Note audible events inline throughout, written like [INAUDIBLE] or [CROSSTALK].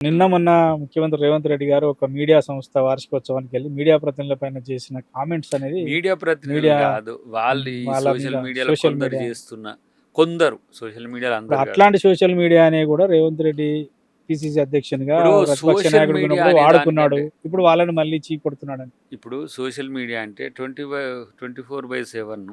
నిన్న మొన్న ముఖ్యమంత్రి రేవంత్ రెడ్డి గారు ఒక మీడియా సంస్థ వార్షికోత్సవానికి వెళ్ళి మీడియా ప్రతినిధుల పైన చేసిన కామెంట్స్ అనేది మీడియా ప్రతినిధులు మీడియా కాదు వాళ్ళు సోషల్ మీడియాలో కొందరు. చేస్తున్న కొందరు సోషల్ మీడియాలో. అట్లాంటి సోషల్ మీడియానే కూడా రేవంత్ రెడ్డి పిసిసి అధ్యక్షునిగా అనే వాడుకున్నాడు ఇప్పుడు వాళ్ళని మళ్ళీ చీ కొడుతున్నాడు ఇప్పుడు సోషల్ మీడియా అంటే twenty by twenty four by seven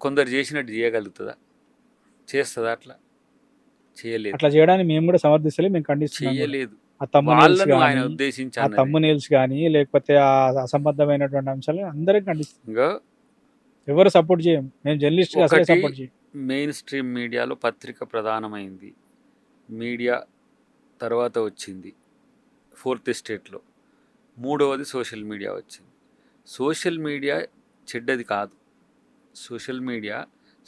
కొందరు చేసినట్టు చేయగలుగుతుందా చేస్తుందా అట్లా చేయలేదు. అట్లా చేయడానికి మేము కూడా సమర్థిస్తలే మేము ఖండిస్తున్నాం ఆ తమ్ము nails వాళ్ళను ఆయన కానీ, ఉద్దేశించి ఆ. తమ్ము నేల్స్ కానీ లేకపోతే ఆ అసంబద్ధమైనటువంటి అంశాలు అందరం ఖండిస్తాం ఎవరు సపోర్ట్ చేయం మేము జర్నలిస్ట్ సపోర్ట్ చేయం మెయిన్ స్ట్రీమ్ మీడియాలో పత్రిక ప్రధానమైంది. మీడియా తర్వాత వచ్చింది. ఫోర్త్ స్టేట్లో మూడవది సోషల్ మీడియా వచ్చింది. సోషల్ మీడియా చెడ్డది కాదు. సోషల్ మీడియా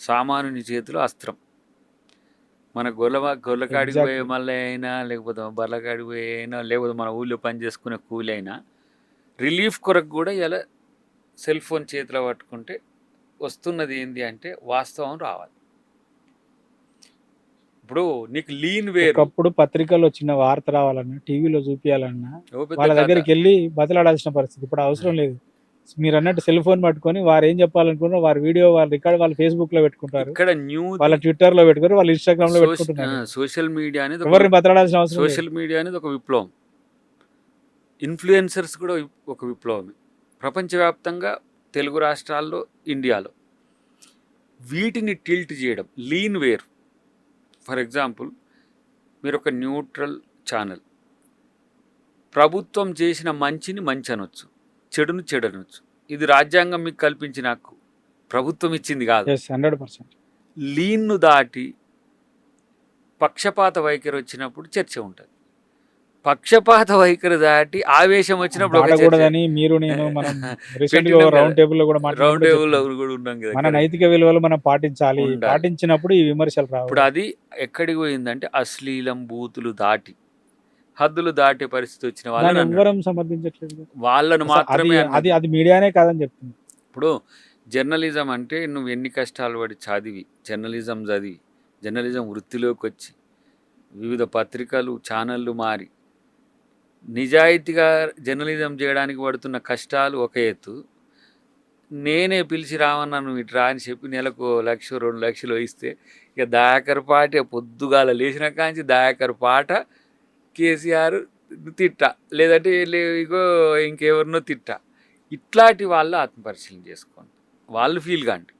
సామాన్యుని చేతిలో అస్త్రం. మన గొల్ల గొల్లకాడికి Exactly. పోయే మళ్ళీ అయినా లేకపోతే బర్లకాడికి పోయే అయినా లేకపోతే మన ఊళ్ళో పని చేసుకునే కూలి అయినా రిలీఫ్ కొరకు కూడా ఇలా సెల్ ఫోన్ చేతిలో పట్టుకుంటే వస్తున్నది ఏంటి అంటే వాస్తవం రావాలి ఇప్పుడు నీకు లీన్ వేరు ఒకప్పుడు పత్రికల్లో చిన్న వార్త రావాలన్నా టీవీలో చూపించాలన్నా వాళ్ళ. దగ్గరికి వెళ్ళి బతలాడాల్సిన పరిస్థితి ఇప్పుడు అవసరం లేదు మీరు అన్నట్టు సెల్ ఫోన్ పట్టుకొని వారు ఏం చెప్పాలనుకున్నారో వారి వీడియో వాళ్ళ రికార్డ్ వాళ్ళు ఫేస్బుక్లో పెట్టుకుంటారు. ఇక్కడ న్యూ వాళ్ళ ట్విట్టర్లో పెట్టుకుంటారు వాళ్ళ ఇన్స్టాగ్రామ్లో పెట్టుకుంటున్నారు. సోషల్ మీడియా అనేది ఎవరిని బతలాడాల్సిన అవసరం. సోషల్ మీడియా అనేది ఒక విప్లవం. ఇన్ఫ్లుయెన్సర్స్ కూడా ఒక విప్లవమే ప్రపంచవ్యాప్తంగా తెలుగు రాష్ట్రాల్లో ఇండియాలో. వీటిని టిల్ట్ చేయడం లీన్ వేర్ ఫర్ ఎగ్జాంపుల్ మీరు ఒక న్యూట్రల్ ఛానల్ ప్రభుత్వం చేసిన మంచిని మంచి అనొచ్చు చెడును చెడు అనొచ్చు ఇది రాజ్యాంగం మీకు కల్పించిన హక్కు ప్రభుత్వం ఇచ్చింది కాదు హండ్రెడ్ పర్సెంట్ లీన్ను దాటి పక్షపాత వైఖరి వచ్చినప్పుడు చర్చ ఉంటుంది పక్షపాత వైఖరి దాటి ఆవేశం వచ్చినప్పుడు మీరు నేను మనం [LAUGHS] రౌండ్. టేబుల్లో కూడా రౌండ్ టేబుల్. కూడా ఉన్నాం కదా మన ఇక్కడ. నైతిక విలువలు మనం పాటించాలి. పాటించినప్పుడు ఈ విమర్శలు రావు ఇప్పుడు అది ఎక్కడికి పోయిందంటే అశ్లీలం బూతులు దాటి హద్దులు దాటే పరిస్థితి వచ్చిన వాళ్ళని అన్నాడు. ఎవ్వరం సమర్థించట్లేదు వాళ్ళను మాత్రమే. అది అది మీడియానే కాదని చెప్తుంది ఇప్పుడు జర్నలిజం అంటే నువ్వు ఎన్ని కష్టాలు పడి చదివి జర్నలిజం చదివి జర్నలిజం వృత్తిలోకి వచ్చి వివిధ పత్రికలు ఛానళ్ళు మారి నిజాయితీగా జర్నలిజం చేయడానికి పడుతున్న కష్టాలు ఒక ఎత్తు నేనే పిలిచి రావన్నా నువ్వు ఇటు రా అని చెప్పి నెలకు లక్ష రెండు లక్షలు ఇస్తే ఇక దయాకర్ పాట పొద్దుగాల లేచిన కాంచి దయాకర్ పాట కేసీఆర్ తిట్ట లేదంటే ఇగో ఇంకెవరినో తిట్ట. ఇట్లాంటి వాళ్ళు ఆత్మపరిశీలన చేసుకోండి. వాళ్ళు ఫీల్ కాండి.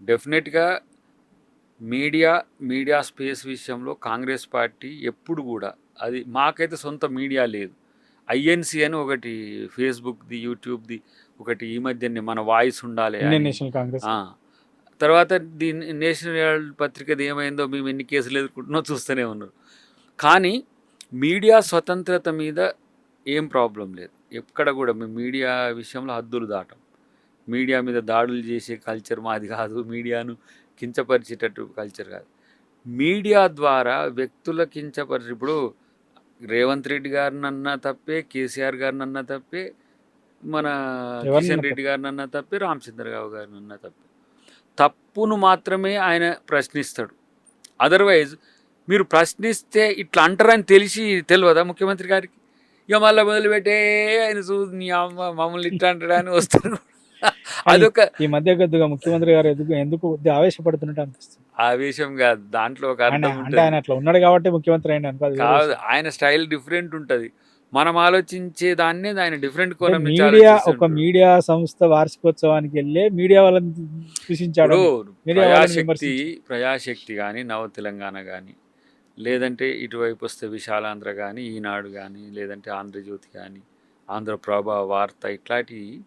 డెఫినెట్గా మీడియా మీడియా స్పేస్ విషయంలో కాంగ్రెస్ పార్టీ ఎప్పుడు కూడా అది మాకైతే సొంత మీడియా లేదు. ఐఎన్సి అని ఒకటి ఫేస్బుక్ది యూట్యూబ్ది ఒకటి ఈ మధ్యనే మన వాయిస్ ఉండాలి. తర్వాత దీని నేషనల్ హెరాల్డ్ పత్రికది ఏమైందో మేము ఎన్ని కేసులు ఎదుర్కొంటున్నో చూస్తూనే ఉన్నారు. కానీ మీడియా స్వతంత్రత మీద ఏం ప్రాబ్లం లేదు. ఎక్కడ కూడా మేము మీడియా విషయంలో హద్దులు దాటం. మీడియా మీద దాడులు చేసే కల్చర్ మాది కాదు. మీడియాను కించపరిచేటట్టు కల్చర్ కాదు. మీడియా ద్వారా వ్యక్తుల కించపరిచి ఇప్పుడు రేవంత్ రెడ్డి గారిని అన్నా తప్పే కేసీఆర్ గారిని అన్నా తప్పే మన కిషన్? రెడ్డి గారిని అన్నా తప్పే రామచంద్రరావు గారిని అన్నా తప్పే. తప్పును మాత్రమే ఆయన ప్రశ్నిస్తాడు. అదర్వైజ్ మీరు ప్రశ్నిస్తే ఇట్లా అంటారని తెలిసి తెలియదా ముఖ్యమంత్రి గారికి? ఇక మళ్ళీ మొదలుపెట్టే ఆయన చూ నీ అమ్మ మమ్మల్ని ఇట్లా అంటాడా? అని వస్తారు అదొక ఈ మధ్య కొద్దిగా ముఖ్యమంత్రి గారు ఎందుకు ఎందుకు ఆవేశపడుతున్నట్టు అనిపిస్తుంది? ఆవేశం కాదు దాంట్లో ఒక ఆయన అంటే ఆయన అట్లా ఉన్నాడు కాబట్టి ముఖ్యమంత్రి వేరే కాదు. ఆయన స్టైల్ డిఫరెంట్ ఉంటది. మనం ఆలోచించే దాన్నే ఆయన డిఫరెంట్ కోణం మీడియా ఒక. మీడియా సంస్థ వార్షికోత్సవానికి వెళ్ళే మీడియా వాళ్ళని వాళ్ళని ప్రజాశక్తి. ప్రజాశక్తి కానీ నవ తెలంగాణ కానీ లేదంటే ఇటువైపు వస్తే విశాలాంధ్ర కానీ ఈనాడు కానీ లేదంటే ఆంధ్రజ్యోతి కానీ ఆంధ్రప్రభ వార్త ఇట్లాంటివి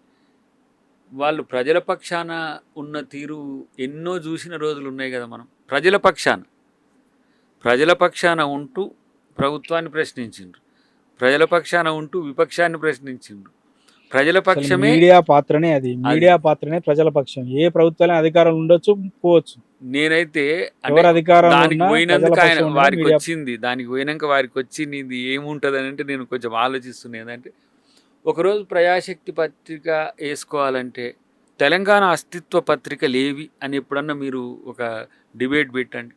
వాళ్ళు ప్రజల పక్షాన ఉన్న తీరు ఎన్నో చూసిన రోజులు ఉన్నాయి కదా మనం. ప్రజల పక్షాన. ప్రజల పక్షాన ఉంటూ ప్రభుత్వాన్ని ప్రశ్నించిండ్రు. ప్రజల పక్షాన ఉంటూ విపక్షాన్ని ప్రశ్నించిండ్రు. ప్రజల పక్షమే మీడియా పాత్రనే అది. మీడియా పాత్రనే ప్రజల పక్షం. ఏ ప్రభుత్వాలైనా అధికారం ఉండొచ్చు పోవచ్చు. నేనైతే దానికి పోయినందుకు ఆయన వారికి వచ్చింది. దానికి పోయినాక వారికి వచ్చింది. ఏముంటుంది అని అంటే నేను కొంచెం ఆలోచిస్తున్నా. ఏంటంటే ఒకరోజు ప్రజాశక్తి పత్రిక వేసుకోవాలంటే తెలంగాణ అస్తిత్వ పత్రికలు ఏవి అని ఎప్పుడన్నా మీరు ఒక డిబేట్ పెట్టండి.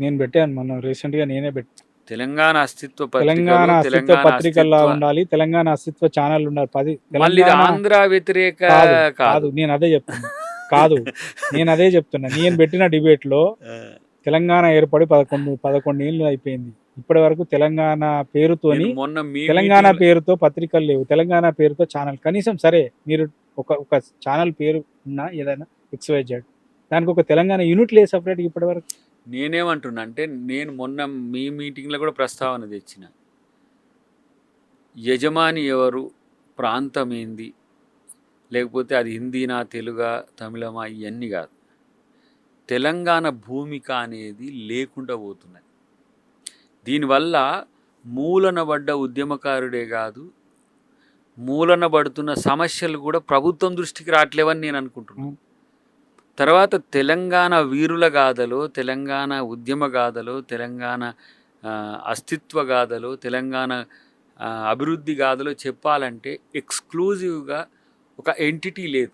నేను పెట్టాను మొన్న రీసెంట్గా నేనే పెట్టాను తెలంగాణ అస్తిత్వ తెలంగాణ అస్తిత్వ తెలంగాణ పత్రికల్లా ఉండాలి తెలంగాణ అస్తిత్వ ఛానల్ ఉండాలి. పది మళ్ళీ ఆంధ్ర వ్యతిరేక కాదు నేను అదే చెప్తున్నా. కాదు నేను అదే చెప్తున్నా. నేను పెట్టిన డిబేట్లో తెలంగాణ ఏర్పడి పదకొండు పదకొండు ఏళ్ళు అయిపోయింది. ఇప్పటి వరకు తెలంగాణ పేరుతోని తెలంగాణ పేరుతో పత్రికలు లేవు. తెలంగాణ పేరుతో ఛానల్ కనీసం సరే మీరు ఒక ఒక ఛానల్ పేరు ఉన్నా ఏదైనా ఎక్స్వైజెడ్ దానికి ఒక తెలంగాణ యూనిట్ లేదు సపరేట్ ఇప్పటి వరకు. నేనేమంటున్నా అంటే నేను మొన్న మీ మీటింగ్లో కూడా ప్రస్తావన తెచ్చిన. యజమాని ఎవరు? ప్రాంతం ఏంది? లేకపోతే అది హిందీనా తెలుగా తమిళమా? ఇవన్నీ కాదు. తెలంగాణ భూమిక అనేది లేకుండా పోతున్నది. దీనివల్ల మూలనబడ్డ ఉద్యమకారుడే కాదు మూలన పడుతున్న సమస్యలు కూడా ప్రభుత్వం దృష్టికి రావట్లేవని నేను అనుకుంటున్నాను తర్వాత తెలంగాణ వీరుల గాథలో తెలంగాణ ఉద్యమ గాథలో తెలంగాణ అస్తిత్వ గాథలో తెలంగాణ అభివృద్ధి గాథలో చెప్పాలంటే ఎక్స్క్లూజివ్గా ఒక ఎంటిటీ లేదు.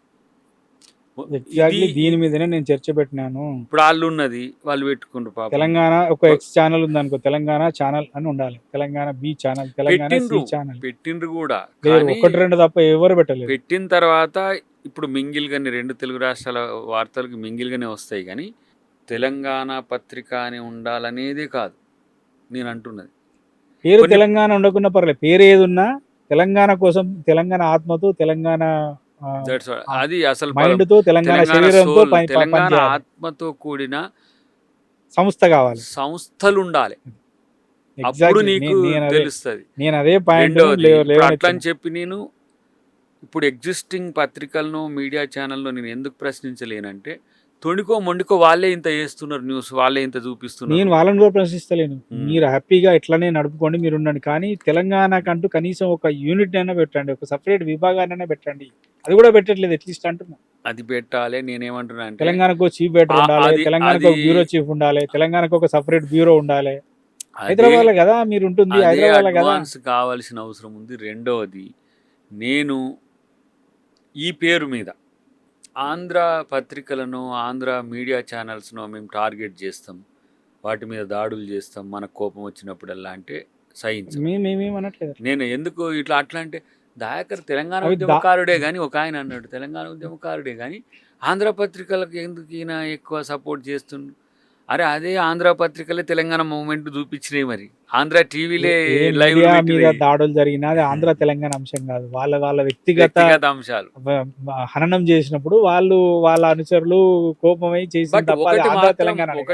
దీని మీదనే నేను చర్చ పెట్టినాను. ఇప్పుడు వాళ్ళు ఉన్నది వాళ్ళు పెట్టుకుంటారు పాపం. తెలంగాణ ఒక ఎక్స్ ఛానల్ ఉంది అనుకో తెలంగాణ ఛానల్ అని ఉండాలి. Telangana B channel Telangana channel పెట్టిండ్రు కూడా. ఒకటి రెండు తప్ప ఎవరు పెట్టలేదు. పెట్టిన తర్వాత ఇప్పుడు మింగిల్గానే రెండు తెలుగు రాష్ట్రాల వార్తలకు మింగిల్గానే వస్తాయి కానీ తెలంగాణ పత్రిక అని ఉండాలనేదే కాదు నేను అంటున్నది పేరు తెలంగాణ ఉండకుండా పర్లేదు పేరు ఏది ఉన్నా తెలంగాణ కోసం తెలంగాణ ఆత్మతో తెలంగాణ. అది అసలు మైండ్ పదం. తో తెలంగాణ శరీరంతో తెలంగాణ. ఆత్మతో కూడిన సంస్థ కావాలి సంస్థలు ఉండాలి అప్పుడు. నీకు తెలుస్తుంది నేను అదే పాయింట్ అని చెప్పి నేను ఇప్పుడు ఎగ్జిస్టింగ్ పత్రికలను మీడియా ఛానల్లో నేను ఎందుకు ప్రశ్నించలేనంటే తొణికో మొండికో వాళ్ళే ఇంత చేస్తున్నారు న్యూస్ వాళ్ళే ఇంత నేను చూపిస్తున్నారు వాళ్ళని కూడా ప్రశ్నిస్తలేను. మీరు హ్యాపీగా ఇట్లానే నడుపుకోండి మీరు ఉండండి. కానీ తెలంగాణకంటూ కనీసం ఒక యూనిట్ అయినా పెట్టండి ఒక సపరేట్ విభాగాన్ని పెట్టండి. అది కూడా పెట్టట్లేదు అట్లీస్ట్ అంటున్నా. అది పెట్టాలి నేనేమంటున్నా తెలంగాణకు చీఫ్ ఆ- ఉండాలి తెలంగాణకు బ్యూరో చీఫ్ ఉండాలి తెలంగాణకు ఒక సపరేట్ బ్యూరో ఉండాలి. హైదరాబాద్ కదా మీరు ఉంటుంది హైదరాబాద్ కదా? కావాల్సిన అవసరం ఉంది. రెండవది నేను ఈ పేరు మీద ఆంధ్ర పత్రికలను ఆంధ్ర మీడియా ఛానల్స్ను మేము టార్గెట్ చేస్తాం. వాటి మీద దాడులు చేస్తాం. మనకు కోపం వచ్చినప్పుడల్లా అంటే సహించం. నేను ఎందుకు ఇట్లా అట్లా అంటే దయాకర్ తెలంగాణ ఉద్యమకారుడే కానీ ఒక ఆయన అన్నాడు. తెలంగాణ ఉద్యమకారుడే కానీ ఆంధ్ర పత్రికలకు ఎందుకు ఈయన ఎక్కువ సపోర్ట్ చేస్తుండు అరే అదే ఆంధ్ర పత్రికలే తెలంగాణ మూమెంట్ చూపించినాయి మరి ఆంధ్ర టీవీలే లైవ్ మీద దాడులు జరిగినా అది ఆంధ్ర తెలంగాణ అంశం కాదు వాళ్ళ వాళ్ళ వ్యక్తిగత అంశాలు హననం చేసినప్పుడు వాళ్ళు వాళ్ళ అనుచరులు కోపమై చేసిన తప్ప మాత్రం తెలంగాణ ఒకటి.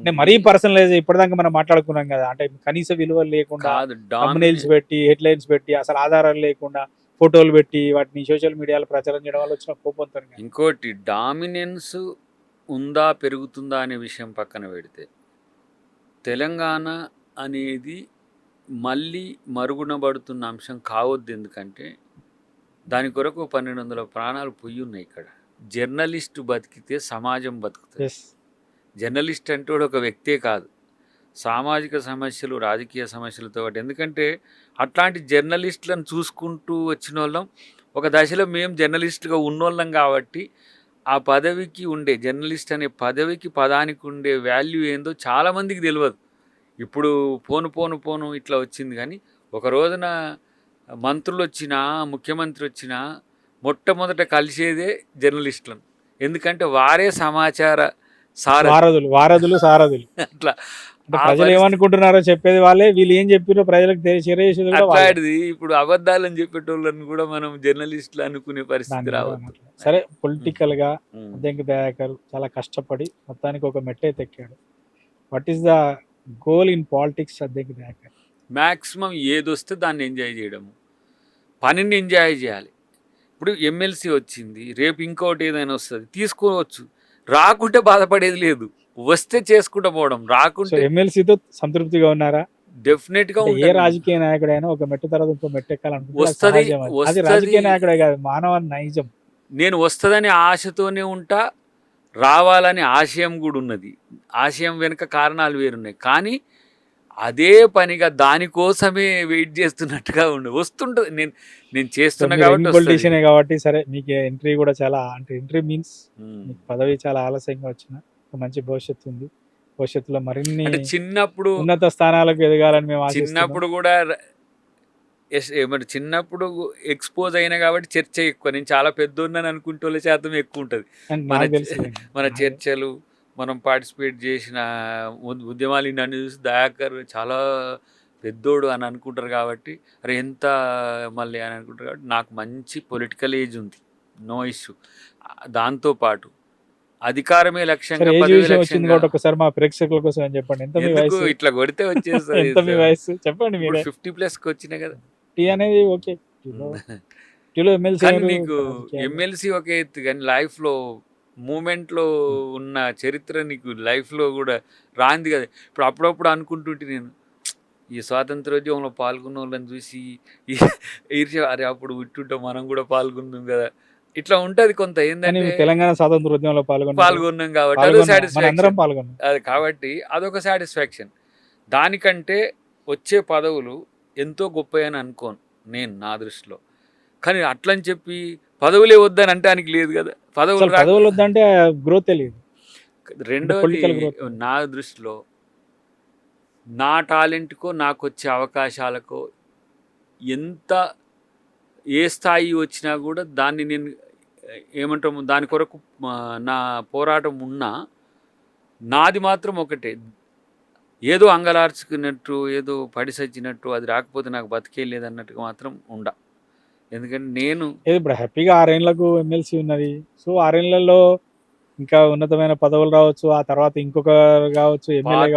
మాత్రం. మరీ పర్సనలైజ్ ఇప్పటిదాకా మనం మాట్లాడుకున్నాం కదా అంటే కనీస విలువలు లేకుండా కాదు thumbnails డామినే- పెట్టి హెడ్లైన్స్ పెట్టి అసలు ఆధారాలు లేకుండా ఫోటోలు పెట్టి వాటిని సోషల్ మీడియాలో ప్రచారం చేయడం వల్ల వచ్చిన కోపంతో. ఇంకోటి డామినెన్స్ ఉందా పెరుగుతుందా అనే విషయం పక్కన పెడితే తెలంగాణ అనేది మళ్ళీ మరుగునబడుతున్న అంశం కావద్దు ఎందుకంటే దాని కొరకు పన్నెండు వందల ప్రాణాలు పొయ్యి ఉన్నాయి ఇక్కడ. జర్నలిస్టు బతికితే సమాజం బతుకుతుంది. జర్నలిస్ట్ అంటే ఒక వ్యక్తే కాదు. సామాజిక సమస్యలు రాజకీయ సమస్యలతో పాటు ఎందుకంటే అట్లాంటి జర్నలిస్టులను చూసుకుంటూ వచ్చిన వాళ్ళం ఒక దశలో మేము జర్నలిస్టుగా ఉన్నోళ్ళం కాబట్టి ఆ పదవికి ఉండే జర్నలిస్ట్ అనే పదవికి పదానికి ఉండే వాల్యూ ఏందో చాలామందికి తెలియదు ఇప్పుడు పోను పోను పోను ఇట్లా వచ్చింది కానీ ఒక రోజున మంత్రులు వచ్చినా ముఖ్యమంత్రి వచ్చినా మొట్టమొదట కలిసేదే జర్నలిస్టులను. ఎందుకంటే వారే సమాచార సార వారధులు సారథులు. అట్లా. ప్రజలు ఏమనుకుంటున్నారో చెప్పేది వాళ్ళే. వీళ్ళు ఏం చెప్పారో ప్రజలకు. అట్లాంటిది. ఇప్పుడు అబద్ధాలని చెప్పేటోళ్ళని కూడా మనం జర్నలిస్టులు అనుకునే పరిస్థితి రావద్దు. కూడా సరే పొలిటికల్గా. అద్దెంకి దయాకర్ చాలా కష్టపడి మొత్తానికి ఒక మెట్టైతే ఎక్కాడు what is the goal in politics Addanki Dayakar? Maximum ఏదొస్తే దాన్ని ఎంజాయ్ చేయడము. పనిని ఎంజాయ్ చేయాలి. ఇప్పుడు ఎమ్మెల్సీ వచ్చింది. రేపు ఇంకోటి ఏదైనా వస్తుంది. తీసుకోవచ్చు. రాకుంటే బాధపడేది లేదు. వస్తే చేసుకుంటూ పోవడం రాకుంటే ఎమ్మెల్సీతో సంతృప్తిగా ఉన్నారా? డెఫినెట్గా ఏ. రాజకీయ నాయకుడైనా ఒక మెట్టు తర్వాత ఇంకో మెట్టు ఎక్కాలనుకుంటే. రాజకీయ నాయకుడే కాదు మానవ నైజం. నేను వస్తుందని ఆశతోనే ఉంటా రావాలని ఆశయం కూడా ఉన్నది. ఆశయం వెనుక కారణాలు వేరున్నాయి. కానీ అదే పనిగా దానికోసమే వెయిట్ చేస్తున్నట్టుగా ఉండు. వస్తుంటుంది. నేను నేను చేస్తున్నా కాబట్టి. పొలిటీషియన్ కాబట్టి సరే మీకు ఎంట్రీ కూడా చాలా అంటే ఎంట్రీ మీన్స్ పదవి చాలా ఆలస్యంగా వచ్చిన మంచి భవిష్యత్తు ఉంది. భవిష్యత్తులో మరిన్ని చిన్నప్పుడు ఉన్నత స్థానాలకు ఎదగాలని మేము చిన్నప్పుడు కూడా ర- ఎస్- ఏమంటే చిన్నప్పుడు ఎక్స్పోజ్ అయినా కాబట్టి చర్చ ఎక్కువ. నేను చాలా పెద్ద ఉన్నాను అనుకుంటే వాళ్ళ శాతం ఎక్కువ ఉంటుంది. నాకు మన చర్చలు మనం పార్టిసిపేట్ చేసిన ఉద్- ఉద్యమాలు నన్ను చూసి దయాకర్ చాలా పెద్దోడు అని అనుకుంటారు కాబట్టి అరే ఎంత మళ్ళీ అని అనుకుంటారు కాబట్టి నాకు మంచి పొలిటికల్ ఏజ్ ఉంది. No issue. దాంతోపాటు అధికారమే లక్ష్యంగా పదవి ఒకసారి మా ప్రేక్షకుల కోసం అని చెప్పండి. ఎంత మీ వయసు? ఇట్లా కొడితే వచ్చేస్తుంది ఎంత మీ వయసు? చెప్పండి మీరే. ఫిఫ్టీ ప్లస్కి వచ్చినాయి కదా. టీ అనేది ఓకే. టీలో [LAUGHS] ఎమ్మెల్సీ కానీ నీకు ఎమ్మెల్సీ ఒక ఎత్తు కానీ లైఫ్లో మూమెంట్లో ఉన్న చరిత్ర నీకు లైఫ్లో కూడా రాంది కదా. ఇప్పుడు అప్పుడప్పుడు అనుకుంటుంటే నేను ఈ స్వాతంత్రోద్యమంలో పాల్గొన్న వాళ్ళని చూసి ఈ- ఈర్ష్య అరే అప్పుడు విట్టుంటే మనం కూడా పాల్గొన్నాం కదా. ఇట్లా ఉంటది కొంత ఏంటంటే తెలంగాణ స్వాతంత్ర ఉద్యమంలో పాల్గొన్నారు పాల్గొన్నాం కాబట్టి అదో పాల్గొన్నాం. మన అందరం సాటిస్ఫాక్షన్ అది కాబట్టి అదొక సాటిస్ఫాక్షన్ దానికంటే వచ్చే పదవులు ఎంతో గొప్ప అని అనుకోను నేను నా దృష్టిలో. కానీ అట్లని చెప్పి పదవులే వద్దని అంటానికి లేదు కదా. పదవులు వద్దంటే గ్రోత్ తెలియదు రెండోది. నా దృష్టిలో నా టాలెంట్కో నాకు వచ్చే అవకాశాలకో ఎంత ఏ స్థాయి వచ్చినా కూడా దాన్ని నేను ఏమంటాము దాని కొరకు నా పోరాటం ఉన్నా నాది మాత్రం ఒకటే. ఏదో అంగలార్చుకున్నట్టు ఏదో పడిసచ్చినట్టు అది రాకపోతే నాకు బతికే లేదన్నట్టుగా మాత్రం ఉండ. ఎందుకంటే నేను ఇప్పుడు హ్యాపీగా ఆరేళ్ళకు ఎమ్మెల్సీ ఉన్నది. సో ఆరేళ్ళలో ఇంకా ఉన్నతమైన పదవులు రావచ్చు ఆ తర్వాత ఇంకొక కావచ్చు ఎమ్మెల్యే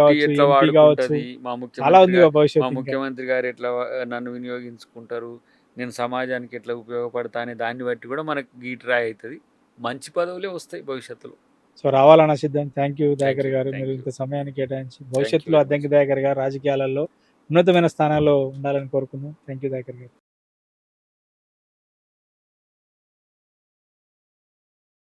చాలా ఉంది ముఖ్యమంత్రి భవిష్యత్తు గారు ఎట్లా నన్ను వినియోగించుకుంటారు? నేను సమాజానికి ఎట్లా ఉపయోగపడతా అనే దాన్ని బట్టి కూడా మనకు గీట్రాయ్ అవుతుంది. మంచి పదవులే వస్తాయి భవిష్యత్తులో. సో రావాలన్న సిద్ధం. థ్యాంక్ యూ దయాకర్ గారు. మీరు. ఇంత సమయాన్ని కేటాయించి భవిష్యత్తులో అద్దంకి దయాకర్ గారు రాజకీయాలలో ఉన్నతమైన స్థానాల్లో ఉండాలని కోరుకుందాం. థ్యాంక్ యూ దయాకర్ గారు.